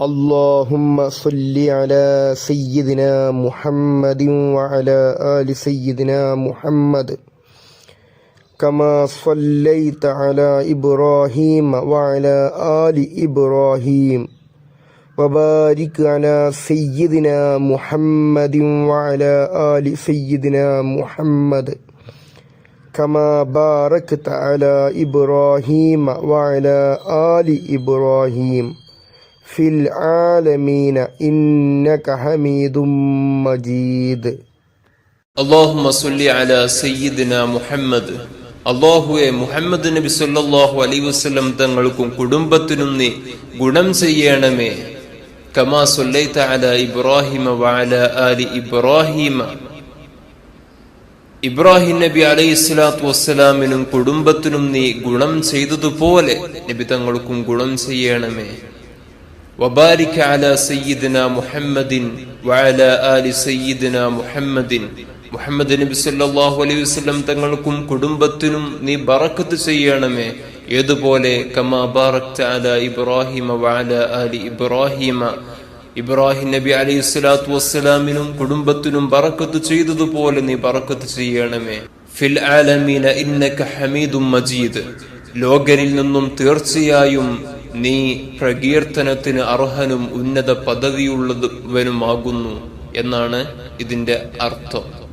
اللهم صل على سيدنا محمد وعلى آل سيدنا محمد كما صليت على إبراهيم وعلى آل إبراهيم وبارك على سيدنا محمد وعلى آل سيدنا محمد كما باركت على إبراهيم وعلى آل إبراهيم في العالمين إنك حميد مجيد اللهم صل على سيدنا മുഹമ്മദ് അള്ളാഹുവെ മുഹമ്മദ് നബി സല്ലല്ലാഹു അലൈഹി വസല്ലം തങ്ങൾക്കും കുടുംബത്തിനും നീ ഗുണം ചെയ്യണമേ കമാ സല്ലൈത അല ഇബ്രാഹിമ വഅല ആലി ഇബ്രാഹിമ ഇബ്രാഹിം നബി അലൈഹി സ്വലാത്തു വസ്സലാമിനും കുടുംബത്തിനും നീ ഗുണം ചെയ്തതുപോലെ നബി തങ്ങൾക്കും ഗുണം ചെയ്യണമേ وبارك على سيدنا محمد وعلى آل سيدنا محمد മുഹമ്മദ് നബി സല്ലല്ലാഹു അലൈഹി വസല്ലം തങ്ങൾക്കും കുടുംബത്തിനും നീ ബറക്കത്ത് ചെയ്യണമേ ഏതുപോലെ കമാ ബാറക്ത അല ഇബ്രാഹിമ വഅല ആലി ഇബ്രാഹിമ ഇബ്രാഹിം നബി അലൈഹി സ്വലാത്തു വസ്സലാമിനും കുടുംബത്തിനും ബറക്കത്ത് ചെയ്തതുപോലെ നീ ബറക്കത്ത് ചെയ്യണമേ ഫിൽ ആലമീന ഇന്നക ഹമീദും മജീദ് ലോകരിൽ നിന്നും തീർച്ചയായും നീ പ്രകീർത്തനത്തിന് അർഹനും ഉന്നത പദവിയുള്ളവനുമാകുന്നു എന്നാണ് ഇതിന്റെ അർത്ഥം.